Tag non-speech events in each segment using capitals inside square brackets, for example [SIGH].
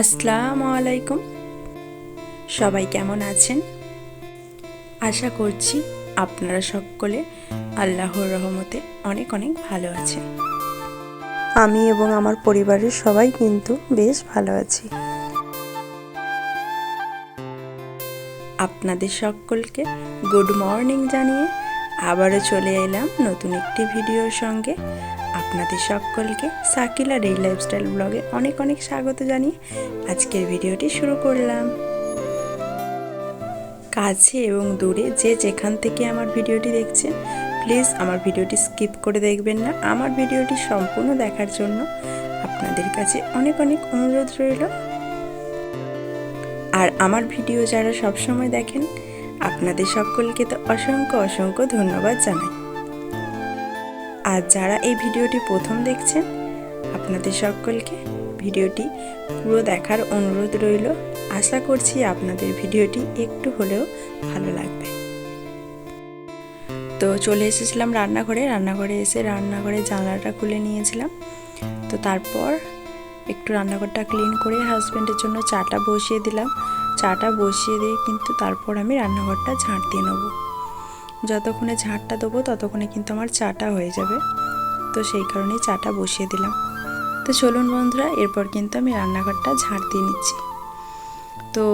আসসালামু আলাইকুম। সবাই কেমন আছেন? আশা করছি আপনারা সকলে আল্লাহর রহমতে অনেক অনেক ভালো আছেন। আমি এবং আমার পরিবারের সবাই কিন্তু বেশ ভালো আছি। আপনাদের সকলকে গুড মর্নিং জানিয়ে আবারও চলে এলাম নতুন একটি ভিডিওর সঙ্গে। আপনাদের সকলকে সাকিলা ডে লাইফস্টাইল ব্লগে অনেক অনেক স্বাগত জানিয়ে আজকের ভিডিওটি শুরু করলাম। কাছে এবং দূরে যে যেখান থেকে আমার ভিডিওটি দেখছেন, প্লিজ আমার ভিডিওটি স্কিপ করে দেখবেন না। আমার ভিডিওটি সম্পূর্ণ দেখার জন্য আপনাদের কাছে অনেক অনেক অনুরোধ রইল। আর আমার ভিডিও যারা সবসময় দেখেন, আপনাদের সকলকে তো অসংখ্য অসংখ্য ধন্যবাদ জানাই। আর যারা এই ভিডিওটি প্রথম দেখছেন, আপনাদের সকলকে ভিডিওটি পুরো দেখার অনুরোধ রইল। আশা করছি আপনাদের ভিডিওটি একটু হলেও ভালো লাগবে। তো চলে এসেছিলাম রান্নাঘরে। রান্নাঘরে এসে রান্নাঘরে জানলাটা খুলে নিয়েছিলাম। তো তারপর একটু রান্নাঘরটা ক্লিন করে হাজব্যান্ডের জন্য চাটা বসিয়ে দিলাম। চাটা বসিয়ে দিয়ে কিন্তু তারপর আমি রান্নাঘরটা ঝাঁট দিয়ে নেব। যতক্ষণে ঝাঁটটা দেবো, ততক্ষণে কিন্তু আমার চাটা হয়ে যাবে। তো সেই কারণেই চাটা বসিয়ে দিলাম। তো চলুন বন্ধুরা, এরপর কিন্তু আমি রান্নাঘরটা ঝাঁট দিয়ে নিচ্ছি। তো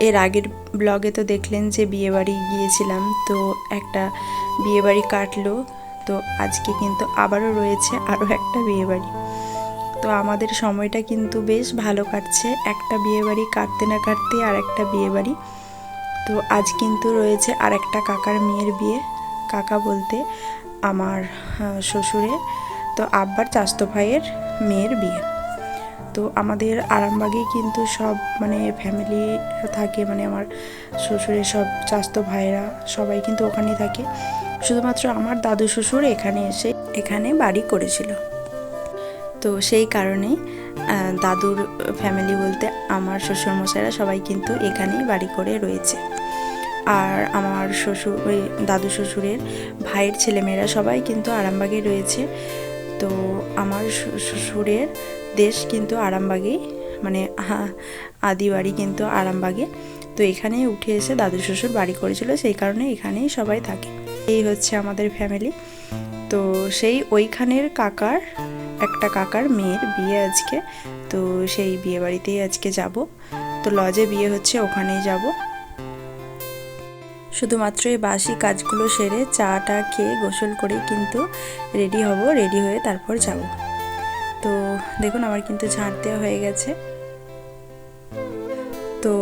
এর আগের ব্লগে তো দেখলেন যে বিয়েবাড়ি গিয়েছিলাম, তো একটা বিয়েবাড়ি কাটলো। তো আজকে কিন্তু আবারও রয়েছে আরও একটা বিয়েবাড়ি। তো আমাদের সময়টা কিন্তু বেশ ভালো কাটছে। একটা বিয়েবাড়ি কাটতে না কাটতে আর একটা বিয়েবাড়ি। তো আজ কিন্তু রয়েছে আর একটা কাকার মেয়ের বিয়ে। কাকা বলতে আমার শ্বশুরের, তো আব্বার চাস্তো ভাইয়ের মেয়ের বিয়ে। তো আমাদের আরামবাগে কিন্তু সব মানে ফ্যামিলি থাকে মানে আমার শ্বশুরের সব চাস্তো ভাইয়েরা সবাই কিন্তু ওখানেই থাকে। শুধুমাত্র আমার দাদু শ্বশুর এখানে এসে এখানে বাড়ি করেছিল। তো সেই কারণেই দাদুর ফ্যামিলি বলতে আমার শ্বশুরমশাইরা সবাই কিন্তু এখানেই বাড়ি করে রয়েছে। আর আমার শ্বশুর, ওই দাদু শ্বশুরের ভাইয়ের ছেলেমেয়েরা সবাই কিন্তু আরামবাগে রয়েছে। তো আমার শ্বশুরের দেশ কিন্তু আরামবাগেই মানে আদি বাড়ি কিন্তু আরামবাগে। তো এখানেই উঠে এসে দাদু শ্বশুর বাড়ি করেছিল, সেই কারণে এখানেই সবাই থাকে। এই হচ্ছে আমাদের ফ্যামিলি তো সেই ওইখানের কাকার একটা কাকার মেয়ের বিয়ে আজকে। তো সেই বিয়ে বাড়িতেই আজকে যাব। তো লজে বিয়ে হচ্ছে, ওখানেই যাব। শুধুমাত্র এই বাসি কাজগুলো সেরে চাটা খেয়ে গোসল করে কিন্তু রেডি হব, রেডি হয়ে তারপর যাব। তো দেখুন, আমার কিন্তু ঝাঁট দেওয়া হয়ে গেছে। তো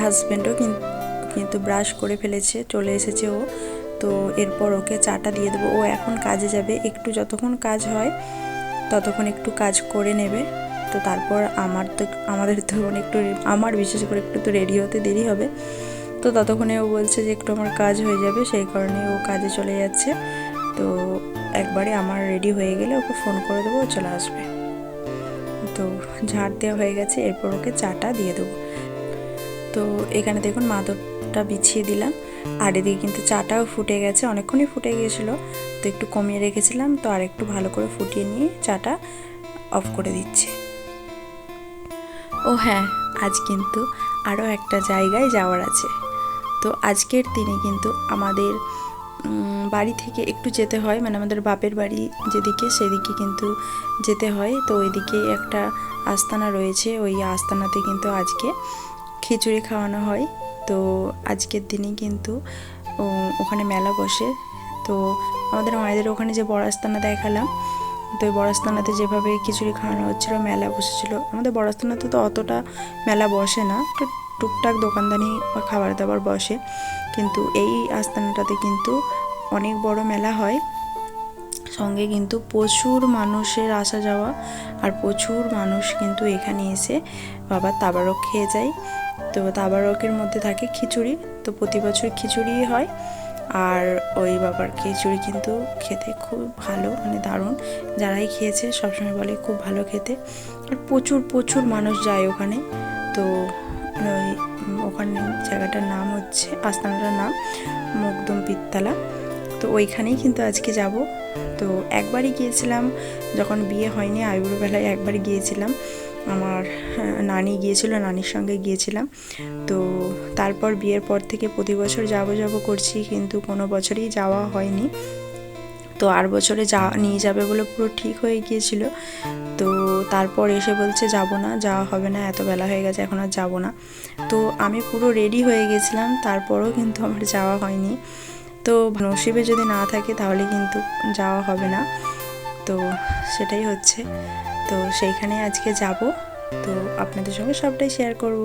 হাজব্যান্ডও কিন্তু ব্রাশ করে ফেলেছে, চলে এসেছে ও। তো এরপর ওকে চাটা দিয়ে দেবো। ও এখন কাজে যাবে। একটু যতক্ষণ কাজ হয় ততক্ষণ একটু কাজ করে নেবে। তো তারপর আমার তো আমাদের তো একটু আমার বিশেষ করে একটু তো রেডি হতে দেরি হবে। তো ততক্ষণে ও বলছে যে একটু আমার কাজ হয়ে যাবে, সেই কারণে ও কাজে চলে যাচ্ছে। তো একবারে আমার রেডি হয়ে গেলে ওকে ফোন করে দেবো, ও চলে আসবে। তো ঝাড় দেওয়া হয়ে গেছে, এরপর ওকে চাটা দিয়ে দেবো। তো এখানে দেখুন মাদরটা বিছিয়ে দিলাম। আর এদিকে কিন্তু চাটাও ফুটে গেছে, অনেকক্ষণই ফুটে গিয়েছিল। তো একটু কমিয়ে রেখেছিলাম, তো আর একটু ভালো করে ফুটিয়ে নিয়ে চাটা অফ করে দিচ্ছি। ও হ্যাঁ আজ কিন্তু আরও একটা জায়গায় যাওয়ার আছে। তো আজকের দিনে কিন্তু আমাদের বাড়ি থেকে একটু যেতে হয় মানে আমাদের বাপের বাড়ি যেদিকে, সেদিকে কিন্তু যেতে হয়। তো ওইদিকে একটা আস্তানা রয়েছে, ওই আস্তানাতে কিন্তু আজকে খিচুড়ি খাওয়ানো হয়। তো আজকের দিনে কিন্তু ওখানে মেলা বসে। তো আমাদের মায়েদের ওখানে যে বড় আস্তানা দেখালাম, তো ওই বড়াস্তানাতে যেভাবে খিচুড়ি খাওয়ানো হচ্ছিল, মেলা বসেছিল, আমাদের বড়াস্তানাতে তো অতটা মেলা বসে না, তো টুকটাক দোকানদানি বা খাবার দাবার বসে। কিন্তু এই আস্তানাটাতে কিন্তু অনেক বড় মেলা হয়। সঙ্গে কিন্তু প্রচুর মানুষের আসা যাওয়া, আর প্রচুর মানুষ কিন্তু এখানে এসে বাবার তাবারক খেয়ে যায়। তো তাবারকের মধ্যে থাকে খিচুড়ি, তো প্রতি বছর খিচুড়ি হয়। আর ওই বাবার খিচুড়ি কিন্তু খেতে খুব ভালো মানে দারুণ। যারাই খেয়েছে সবসময় বলে খুব ভালো খেতে। আর প্রচুর প্রচুর মানুষ যায় ওখানে। তো ওই ওখানে জায়গাটার নাম হচ্ছে, আস্তানাটার নাম মুগদম পিত্তালা। তো ওইখানেই কিন্তু আজকে যাব। তো একবারই গিয়েছিলাম, যখন বিয়ে হয়নি আইবুড়ো বেলায় একবার গিয়েছিলাম। আমার হ্যাঁ, নানি গিয়েছিল নানির সঙ্গে গিয়েছিলাম। তো তারপর বিয়ের পর থেকে প্রতি বছর যাব যাব করছি কিন্তু কোনো বছরই যাওয়া হয়নি। তো আর বছরে যা নিয়ে যাবে বলে পুরো ঠিক হয়ে গিয়েছিল। তো তারপর এসে বলছে যাব না যাওয়া হবে না এত বেলা হয়ে গেছে এখন আর যাব না। তো আমি পুরো রেডি হয়ে গেছিলাম তারপরও কিন্তু আমার যাওয়া হয়নি। তো নসিবে যদি না থাকে তাহলে কিন্তু যাওয়া হবে না। তো সেটাই হচ্ছে। তো সেইখানে আজকে যাব। তো আপনাদের সঙ্গে সবটাই শেয়ার করব।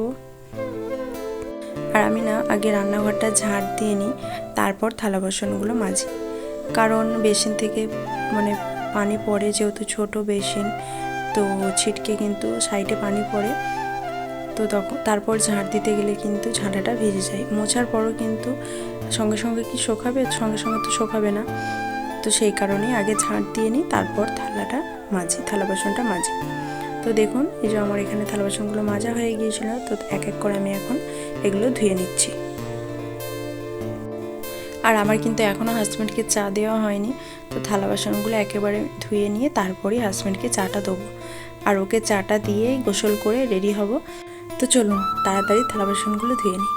আর আমি না আগে রান্নাঘরটা ঝাড় দিয়ে নিই, তারপর থালা বাসনগুলো মাজি। কারণ বেসিন থেকে মানে পানি পড়ে, যেহেতু ছোট বেসিন, তো ছিটকে কিন্তু সাইডে পানি পড়ে। তো তখন তারপর ঝাড় দিতে গেলে কিন্তু ঝাঁটাটা ভিজে যায়। মোছার পরও কিন্তু সঙ্গে সঙ্গে কি শোকাবে? সঙ্গে সঙ্গে তো শোকাবে না। তো সেই কারণেই আগে ঝাঁট দিয়ে নিই, তারপর থালাটা মাজি থালা বাসনটা মাজি তো দেখুন, এই যে আমার এখানে থালা বাসনগুলো মাজা হয়ে গিয়েছিল, তো এক এক করে আমি এখন এগুলো ধুয়ে নিচ্ছি। আর আমার কিন্তু এখনও হাজব্যান্ডকে চা দেওয়া হয়নি, তো থালা বাসনগুলো একেবারে ধুয়ে নিয়ে তারপরেই হাজব্যান্ডকে চাটা দেবো। আর ওকে চাটা দিয়ে গোসল করে রেডি হব। তো চলুন, তাড়াতাড়ি থালা বাসনগুলো ধুয়ে নিই।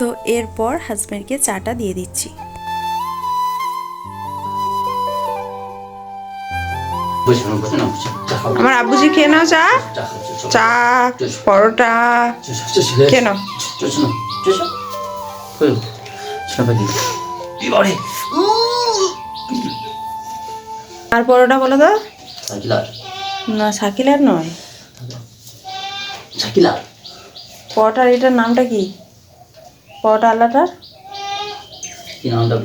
তো এরপর হাজব্যান্ডকে চাটা দিয়ে দিচ্ছি। আমার আব্বুজি খেয়ে নাও চা। চা পরোটা খেয়ে নাও। আর পরোটা বলো তো। শাকিলার, না শাকিলার নয়। শাকিলার। পরোটার এটার নামটা কি? পরোটা কি নামটা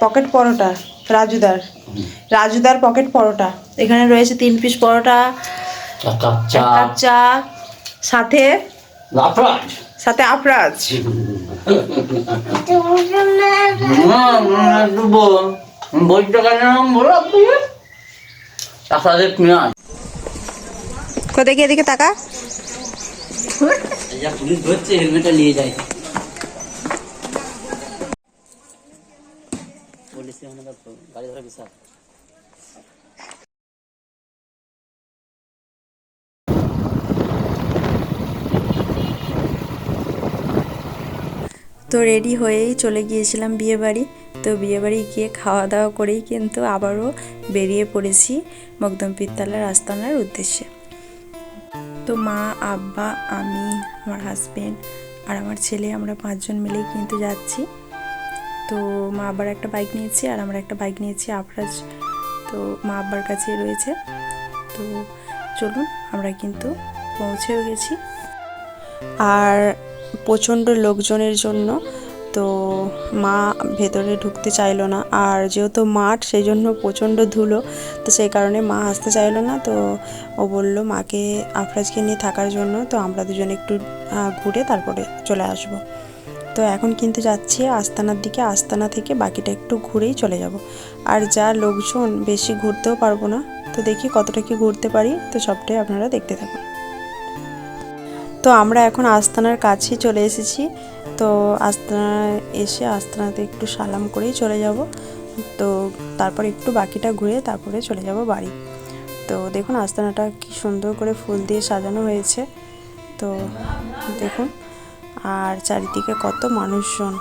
পকেট পরোটা রাজুদার। রাজুদার পকেট পরোটা। এখানে রয়েছে তিন পিস পরোটা চা, সাথে সাথে আফরাজ। [LAUGHS] কোথায় গিয়ে এদিকে তাকা? পুলিশ ধরছে, হেলমেটটা নিয়ে যায়। তো রেডি হয়েই চলে গিয়েছিলাম বিয়েবাড়ি। তো বিয়েবাড়ি গিয়ে খাওয়া দাওয়া করেই কিন্তু আবারও বেরিয়ে পড়েছি মকদম পিত্তালার আস্তানার উদ্দেশ্যে। তো মা, আব্বা, আমি, আমার হাজবেন্ড আর আমার ছেলে আমরা পাঁচজন মিলেই কিন্তু যাচ্ছি। তো মা আব্বার একটা বাইক নিয়েছি আর আমরা একটা বাইক নিয়েছি আফরাজ। তো মা আব্বার কাছেই রয়েছে। তো চলুন, আমরা কিন্তু পৌঁছেও গেছি। আর প্রচণ্ড লোকজনের জন্য তো মা ভেতরে ঢুকতে চাইলো না। আর যেহেতু মাঠ সেই জন্য প্রচণ্ড ধুলো, তো সেই কারণে মা আসতে চাইলো না। তো ও বলল, মাকে আফরাজকে নিয়ে থাকার জন্য তো আমরা দুজন একটু ঘুরে তারপরে চলে আসব। তো এখন কিন্তু যাচ্ছি আস্তানার দিকে। আস্তানা থেকে বাকিটা একটু ঘুরেই চলে যাব। আর যা লোকজন, বেশি ঘুরতেও পারব না। তো দেখি কতটা কি ঘুরতে পারি। তো সবটাই আপনারা দেখতে থাকুন। তো আমরা এখন আস্তানার কাছেই চলে এসেছি। তো আস্তানায় এসে আস্তানাতে একটু সালাম করেই চলে যাব। তো তারপর একটু বাকিটা ঘুরে তারপরে চলে যাব বাড়ি। তো দেখুন আস্তানাটা কি সুন্দর করে ফুল দিয়ে সাজানো হয়েছে। তো দেখুন, আর চারিদিকে কত মানুষজন।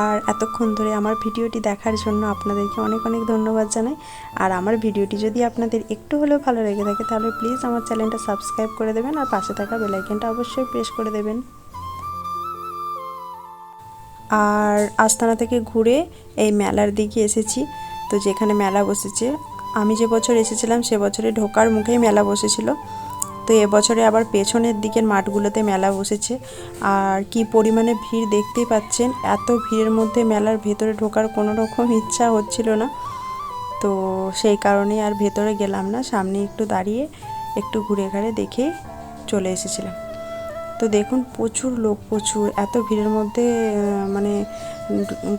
আর এতক্ষণ ধরে আমার ভিডিওটি দেখার জন্য আপনাদেরকে অনেক অনেক ধন্যবাদ জানাই। আর আমার ভিডিওটি যদি আপনাদের একটু হলেও ভালো লেগে থাকে, তাহলে প্লিজ আমার চ্যানেলটা সাবস্ক্রাইব করে দেবেন আর পাশে থাকা বেলাইকনটা অবশ্যই প্রেস করে দেবেন। আর আস্তানা থেকে ঘুরে এই মেলার দিকে এসেছি। তো যেখানে মেলা বসেছে, আমি যে বছর এসেছিলাম সে বছরে ঢোকার মুখেই মেলা বসেছিল। তো এবছরে আবার পেছনের দিকের মাঠগুলোতে মেলা বসেছে। আর কি পরিমাণে ভিড় দেখতেই পাচ্ছেন, এত ভিড়ের মধ্যে মেলার ভেতরে ঢোকার কোনো রকম ইচ্ছা হচ্ছিল না। তো সেই কারণে আর ভেতরে গেলাম না, সামনে একটু দাঁড়িয়ে একটু ঘুরে ঘাড়ে দেখে চলে এসেছিলাম। তো দেখুন, প্রচুর লোক, প্রচুর। এত ভিড়ের মধ্যে মানে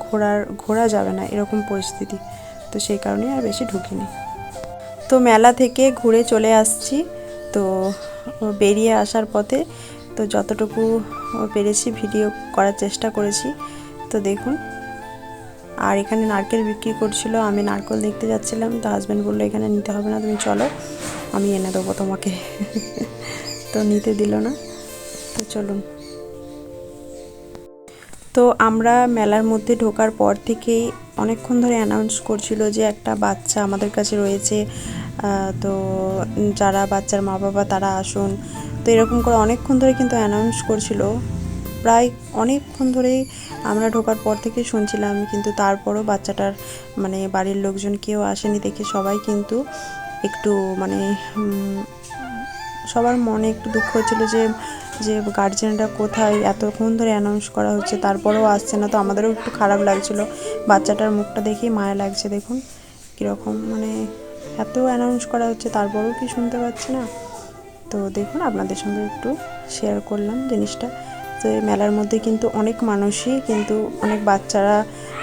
ঘোরার, ঘোরা যাবে না এরকম পরিস্থিতি। তো সেই কারণে আর বেশি ঢুকিনি। তো মেলা থেকে ঘুরে চলে আসছি। তো বেরিয়ে আসার পথে তো যতটুকু পেরেছি ভিডিও করার চেষ্টা করেছি। তো দেখুন, আর এখানে নারকেল বিক্রি করছিল। আমি নারকেল দেখতে যাচ্ছিলাম। তো হাজব্যান্ড বলল, এখানে নিতে হবে না, তুমি চলো, আমি এনে দেবো তোমাকে। তো নিতে দিল না। তো চলুন। তো আমরা মেলার মধ্যে ঢোকার পর থেকেই অনেকক্ষণ ধরে অ্যানাউন্স করছিল যে একটা বাচ্চা আমাদের কাছে রয়েছে। তো যারা বাচ্চার মা বাবা তারা আসুন। তো এরকম করে অনেকক্ষণ ধরে কিন্তু অ্যানাউন্স করছিল। প্রায় অনেকক্ষণ ধরেই আমরা ঢোকার পর থেকে শুনছিলাম, কিন্তু তারপরও বাচ্চাটার মানে বাড়ির লোকজন কেউ আসেনি দেখে সবাই কিন্তু একটু মানে সবার মনে একটু দুঃখ হচ্ছিল যে যে গার্জেনরা কোথায়, এতক্ষণ ধরে অ্যানাউন্স করা হচ্ছে, তারপরেও আসছে না, তো আমাদেরও একটু খারাপ লাগছিল। বাচ্চাটার মুখটা দেখেই মায়া লাগছে, দেখুন। কীরকম মানে এত অ্যানাউন্স করা হচ্ছে, তারপরেও কি শুনতে পাচ্ছি না? তো দেখুন, আপনাদের সঙ্গে একটু শেয়ার করলাম জিনিসটা। তো এই মেলার মধ্যে কিন্তু অনেক মানুষই কিন্তু, অনেক বাচ্চারা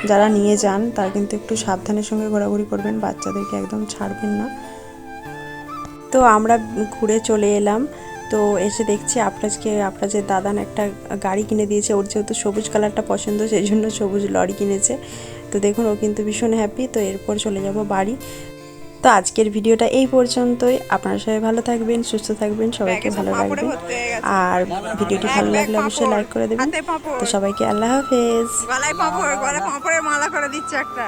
যারা নিয়ে যান, তারা কিন্তু একটু সাবধানের সঙ্গে ঘোরাঘুরি করবেন, বাচ্চাদেরকে একদম ছাড়বেন না। তো আমরা ঘুরে চলে এলাম। তো এসে দেখছি আপনাজকে আপনাজের দাদান একটা গাড়ি কিনে দিয়েছে। ওর যেহেতু সবুজ কালারটা পছন্দ সেই জন্য সবুজ লরি কিনেছে। তো দেখুন ও কিন্তু ভীষণ হ্যাপি তো এরপর চলে যাব বাড়ি। তো আজকের ভিডিওটা এই পর্যন্তই। আপনারা সবাই ভালো থাকবেন সুস্থ থাকবেন সবাইকে ভালো রাখবেন। আর ভিডিওটি ভালো লাগলে অবশ্যই লাইক করে দেবেন। তো সবাইকে আল্লাহ হাফেজ। গলায় পাঁপড় গলায় পাঁপড়ের মালা করে দিচ্ছে একটা।